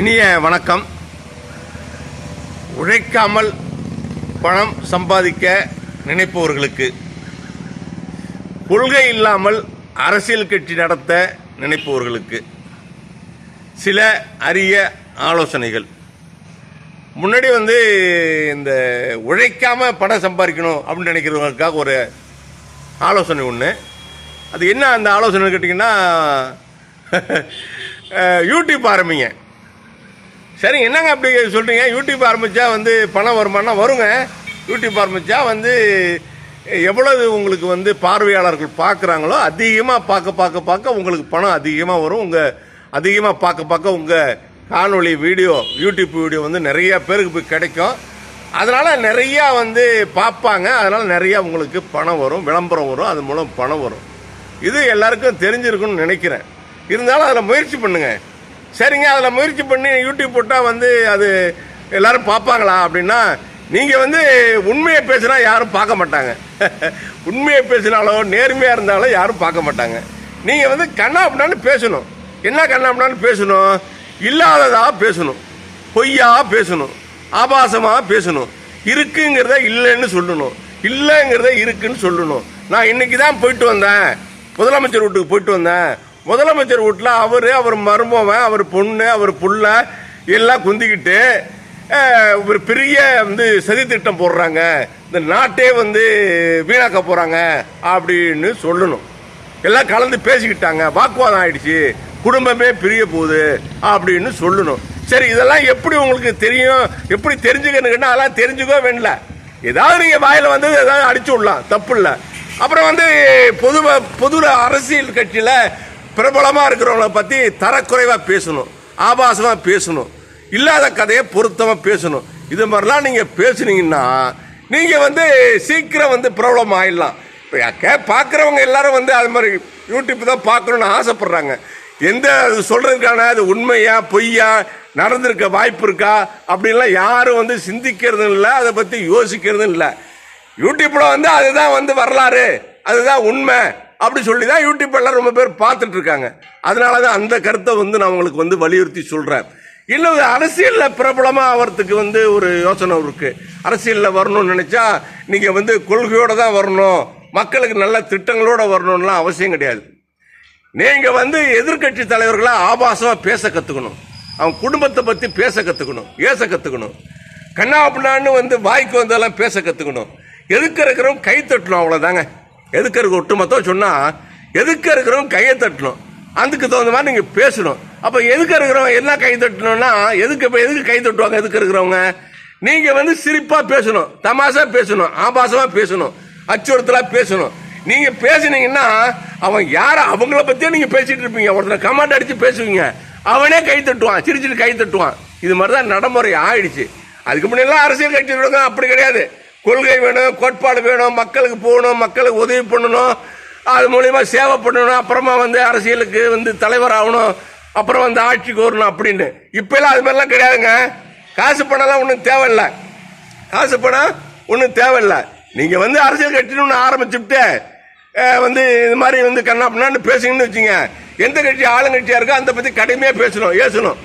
இனிய வணக்கம். உழைக்காமல் பணம் சம்பாதிக்க நினைப்பவர்களுக்கு கொள்கை இல்லாமல் அரசியல் கட்சி நடத்த நினைப்பவர்களுக்கு சில அரிய ஆலோசனைகள். முன்னாடி வந்து இந்த உழைக்காம பணம் சம்பாதிக்கணும் அப்படின்னு நினைக்கிறவங்களுக்காக ஒரு ஆலோசனை ஒன்று அது என்ன அந்த ஆலோசனை கேட்டிங்கன்னா யூடியூப் ஆரம்பிங்க. சரி என்னங்க அப்படி சொல்கிறீங்க யூடியூப் ஆரம்பித்தா வந்து பணம் வருமானம் வருங்க. யூடியூப் ஆரம்பித்தா வந்து எவ்வளவு உங்களுக்கு வந்து பார்வையாளர்கள் பார்க்குறாங்களோ அதிகமாக பார்க்க பார்க்க பார்க்க உங்களுக்கு பணம் அதிகமாக வரும். உங்கள் அதிகமாக பார்க்க பார்க்க உங்கள் காணொளி வீடியோ யூடியூப் வீடியோ வந்து நிறைய பேருக்கு போய் கிடைக்கும். அதனால் நிறையா வந்து பார்ப்பாங்க. அதனால் நிறையா உங்களுக்கு பணம் வரும் விளம்பரம் வரும். அது மூலம் பணம் வரும். இது எல்லாருக்கும் தெரிஞ்சிருக்குன்னு நினைக்கிறேன். இருந்தாலும் அதில் முயற்சி பண்ணுங்கள் சரிங்க அதில் முயற்சி பண்ணி யூடியூப் போட்டால் வந்து அது எல்லாரும் பார்ப்பாங்களா அப்படின்னா நீங்கள் வந்து உண்மையை பேசினா யாரும் பார்க்க மாட்டாங்க. உண்மையை பேசினாலோ நேர்மையாக இருந்தாலும் யாரும் பார்க்க மாட்டாங்க. நீங்கள் வந்து கண்ணா அப்படின்னாலும் பேசணும். என்ன கண்ணா அப்படின்னாலும் பேசணும்? இல்லாததாக பேசணும். பொய்யா பேசணும். ஆபாசமாக பேசணும். இருக்குங்கிறத இல்லைன்னு சொல்லணும். இல்லைங்கிறத இருக்குன்னு சொல்லணும். நான் இன்னைக்கு தான் போயிட்டு வந்தேன். முதலமைச்சர் வீட்டுக்கு போயிட்டு வந்தேன். முதலமைச்சர் வீட்டில் அவர் அவர் மருமவன் அவர் பொண்ணு அவர் புள்ள எல்லாம் குந்திக்கிட்டு ஒரு பெரிய வந்து சதித்திட்டம் போடுறாங்க. இந்த நாட்டே வந்து வீணாக்க போகிறாங்க அப்படின்னு சொல்லணும். எல்லாம் கலந்து பேசிக்கிட்டாங்க. வாக்குவாதம் ஆயிடுச்சு. குடும்பமே பிரிய போகுது அப்படின்னு சொல்லணும். சரி இதெல்லாம் எப்படி உங்களுக்கு தெரியும்? எப்படி தெரிஞ்சுக்கணுங்கன்னா அதெல்லாம் தெரிஞ்சுக்கோ வேண்டல ஏதாவது நீங்கள் வாயில் வந்து ஏதாவது அடிச்சு விடலாம். தப்பு இல்லை. அப்புறம் வந்து பொது பொது அரசியல் கட்சியில் பிரபலமாக இருக்கிறவங்கள பற்றி தரக்குறைவாக பேசணும் ஆபாசமாக பேசணும் இல்லாத கதையை பொருத்தமாக பேசணும். இது மாதிரிலாம் நீங்கள் பேசுனீங்கன்னா நீங்கள் வந்து சீக்கிரம் வந்து பிரபலம் ஆயிடலாம். இப்போ கே பார்க்குறவங்க எல்லாரும் வந்து அது மாதிரி யூடியூப் தான் பார்க்கணுன்னு ஆசைப்பட்றாங்க. எந்த அது சொல்கிறதுக்கான அது உண்மையா பொய்யா நடந்திருக்க வாய்ப்பு இருக்கா அப்படின்லாம் யாரும் வந்து சிந்திக்கிறதும் இல்லை அதை பற்றி யோசிக்கிறதும் இல்லை. யூடியூப்பில் வந்து அதுதான் வந்து வரலாறு அதுதான் உண்மை. அப்படி சொல்லி தான் யூடியூப் எல்லாம் ரொம்ப பேர் பார்த்துட்டு இருக்காங்க. அதனால தான் அந்த கருத்தை வந்து நான் உங்களுக்கு வந்து வலியுறுத்தி சொல்கிறேன் இன்னும் அரசியலில் பிரபலமாக ஆகிறதுக்கு வந்து ஒரு யோசனை இருக்குது அரசியலில் வரணும்னு நினச்சா நீங்கள் வந்து கொள்கையோடு தான் வரணும். மக்களுக்கு நல்ல திட்டங்களோடு வரணும்லாம் அவசியம் கிடையாது. நீங்கள் வந்து எதிர்க்கட்சி தலைவர்களாக ஆபாசமாக பேச கற்றுக்கணும் அவன் குடும்பத்தை பற்றி பேச கற்றுக்கணும் ஏச கற்றுக்கணும் கண்ணா அப்படின்னான்னு வந்து வாய்க்கு வந்தெல்லாம் பேச கற்றுக்கணும் எதுக்கு இருக்கிறவங்க கை தட்டணும். அவ்வளவுதாங்க. எதுக்க இருக்க ஒட்டுமொத்தம் சொன்னால் எதுக்க இருக்கிறவங்க கையை தட்டணும்? அதுக்கு தகுந்த மாதிரி நீங்கள் பேசணும். அப்போ எதுக்க இருக்கிறவங்க என்ன கை தட்டணும்னா எதுக்கு இப்போ எதுக்கு கை தட்டுவாங்க எதுக்கு இருக்கிறவங்க? நீங்கள் வந்து சிரிப்பாக பேசணும் தமாஷாக பேசணும் ஆபாசமாக பேசணும் அச்சுறுத்தலாக பேசணும். நீங்கள் பேசுனீங்கன்னா அவன் யாரை அவங்கள பற்றியே நீங்கள் பேசிகிட்டு இருப்பீங்க. ஒருத்தனை கமாண்ட் அடித்து பேசுவீங்க. அவனே கை தட்டுவான் சிரிச்சிட்டு கை தட்டுவான். இது மாதிரி தான் நடைமுறை ஆயிடுச்சு. அதுக்கு முன்னெல்லாம் அரசியல் கட்சி அப்படி கிடையாது. கொள்கை வேணும் கோட்பாடு வேணும் மக்களுக்கு போகணும் மக்களுக்கு உதவி பண்ணணும். அது மூலயமா சேவை பண்ணணும் அப்புறமா வந்து அரசியலுக்கு வந்து தலைவர் ஆகணும் அப்புறம் வந்து ஆட்சிக்கு வரணும் அப்படின்னு. இப்போல்லாம் அது மாதிரிலாம் கிடையாதுங்க. காசு பணம்லாம் ஒன்றும் தேவையில்லை. காசு பணம் ஒன்றும் தேவையில்லை. நீங்கள் வந்து அரசியல் கட்சின்னு ஒன்று ஆரம்பிச்சுட்டு வந்து இது மாதிரி வந்து கண்ணா பண்ணான்னு பேசுங்கன்னு வச்சுங்க. எந்த கட்சி ஆளுங்கட்சியாக இருக்கோ அந்த பற்றி கடுமையாக பேசணும் ஏசணும்.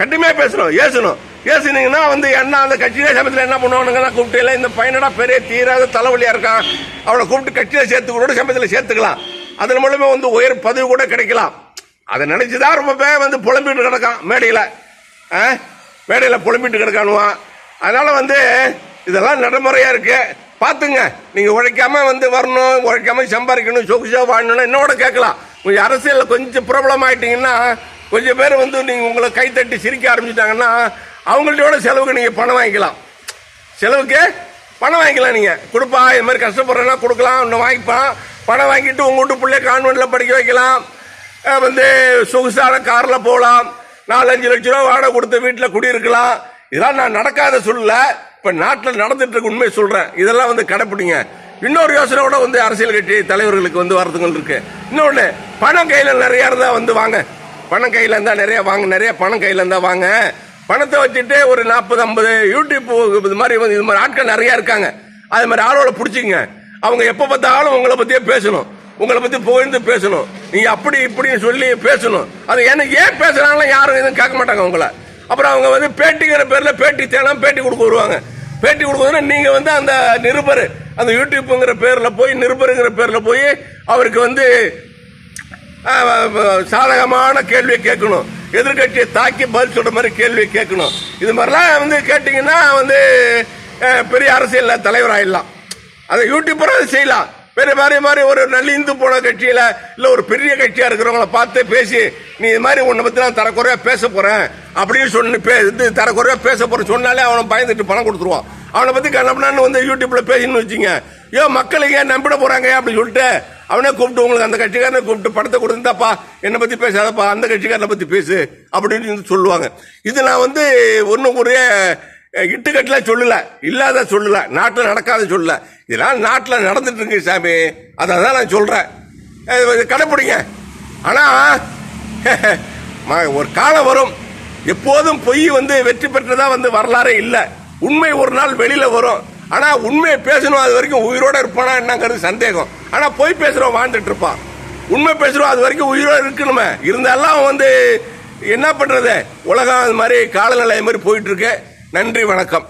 கடுமையாக பேசணும் ஏசணும். பேசினீங்கன்னா வந்து என்ன அந்த கட்சியில சமயத்தில் என்ன பண்ணுவானுங்கன்னா கூப்பிட்டு இல்லை இந்த பையனடா பெரிய தீராத தலைவலியாக இருக்கான் அவனை கூப்பிட்டு கட்சியில் சேர்த்து கூட சமயத்தில் சேர்த்துக்கலாம். அதன் மூலமே வந்து உயர் பதவி கூட கிடைக்கலாம். அதை நினைச்சுதான் ரொம்ப பேர் வந்து புலம்பிட்டு கிடக்கான் மேடையில். மேடையில் புலம்பிட்டு கிடக்கானுவான் அதனால வந்து இதெல்லாம் நடைமுறையா இருக்கு. பாத்துங்க நீங்க உழைக்காம வந்து வரணும் உழைக்காம சம்பாதிக்கணும் சொகுசா வாழணும் என்னோட கேட்கலாம். கொஞ்சம் அரசியலில் கொஞ்சம் பிரபலம் ஆயிட்டீங்கன்னா கொஞ்சம் பேர் வந்து நீங்க உங்களை கைத்தட்டி சிரிக்க ஆரம்பிச்சிட்டாங்கன்னா அவங்கள்ட்ட செலவுக்கு நீங்க பணம் வாங்கிக்கலாம். செலவுக்கு பணம் வாங்கிக்கலாம் நீங்க. கொடுப்பா இது மாதிரி கஷ்டப்படுறேன்னா கொடுக்கலாம் இன்னும் வாங்கிப்பான் பணம் வாங்கிட்டு உங்க வீட்டு பிள்ளை படிக்க வைக்கலாம். வந்து சொகுசான கார்ல போகலாம் நாலஞ்சு லட்ச ரூபா வாடகை கொடுத்து வீட்டில் குடியிருக்கலாம். இதெல்லாம் நான் நடக்காத சொல்லல இப்ப நாட்டில் நடந்துட்டு இருக்க உண்மை சொல்றேன். இதெல்லாம் வந்து கடைப்பிடிங்க. இன்னொரு யோசனை கூட வந்து அரசியல் கட்சி தலைவர்களுக்கு வந்து வரதுகள் இருக்கு. இன்னொன்று பணம் கையில் நிறைய இருந்தால் வந்து வாங்க. பணம் கையில் இருந்தால் நிறைய வாங்க நிறைய பணம் கையில இருந்தால் வாங்க. பணத்தை வச்சுட்டு ஒரு நாற்பது ஐம்பது யூடியூப் இது மாதிரி வந்து இது மாதிரி ஆட்கள் நிறைய இருக்காங்க. அது மாதிரி ஆளோட பிடிச்சிங்க அவங்க எப்போ பார்த்தாலும் உங்களை பற்றியே பேசணும். உங்களை பற்றி புகழ்ந்து பேசணும். நீங்கள் அப்படி இப்படின்னு சொல்லி பேசணும். அது என்ன ஏன் பேசுகிறாங்களோ யாரும் எதுவும் கேட்க மாட்டாங்க உங்களை. அப்புறம் அவங்க வந்து பேட்டிங்கிற பேரில் பேட்டி தேனம் பேட்டி கொடுக்க வருவாங்க. பேட்டி கொடுக்கறதுனா நீங்கள் வந்து அந்த நிருபர் அந்த யூடியூப்புங்கிற பேரில் போய் நிருபருங்கிற பேரில் போய் அவருக்கு வந்து சாதகமான கேள்வியை கேட்கணும். எதிர்கட்சியை தாக்கி பதில் சொல்ற மாதிரி கேள்வியை கேட்கணும். இது மாதிரிலாம் வந்து கேட்டீங்கன்னா வந்து பெரிய அரசியல் தலைவர் ஆயிடலாம் அதை யூடியூப்பர் அதை செய்யலாம். பெரிய மாதிரி மாதிரி ஒரு நலிந்து போன கட்சியில இல்ல ஒரு பெரிய கட்சியா இருக்கிறவங்கள பார்த்து பேசி நீ இது மாதிரி உன்னை பத்தி நான் தரக்குறையா பேச போறேன். அப்படின்னு சொன்ன பே- இது தரக்குறையா பேச போறேன் சொன்னாலே அவனை பயந்துட்டு பணம் கொடுத்துருவான். அவனை பத்தி கண்ணப்படான்னு வந்து யூடியூப்ல பேசின்னு வச்சுங்க ஐயோ மக்களுக்கு ஏன் நம்பிட போறாங்க அப்படின்னு சொல்லிட்டு அவனே கூப்பிட்டு உங்களுக்கு அந்த கட்சிக்காரனை கூப்பிட்டு படத்தை கொடுத்தாப்பா என்னை பத்தி பேசாதப்பா அந்த கட்சிக்காரனை பத்தி பேசு அப்படின்னு சொல்லுவாங்க. இது நான் வந்து ஒன்றும் ஒரு இட்டுக்கட்டில் சொல்லல இல்லாத சொல்லல நாட்டில் நடக்காத சொல்லல. இதெல்லாம் நாட்டில் நடந்துட்டு இருக்கு சாமி. அதை தான் நான் சொல்கிறேன் கடைப்பிடிங்க. ஆனால் ஒரு காலம் வரும். எப்போதும் பொய் வந்து வெற்றி பெற்றதாக வந்து வரலாறே இல்லை. உண்மை ஒரு நாள் வெளியில் வரும். ஆனால் உண்மையை பேசணும் அது வரைக்கும் உயிரோடு இருப்பானா என்னங்கிறது சந்தேகம். ஆனால் பொய் பேசுகிறோம் வாழ்ந்துட்டு இருப்பான். உண்மை பேசுகிறோம் அது வரைக்கும் உயிரோட இருக்கணுமே. இருந்தாலும் அவன் வந்து என்ன பண்ணுறது உலகம் அது மாதிரி காலநிலை மாதிரி போயிட்டுருக்கு நன்றி வணக்கம்.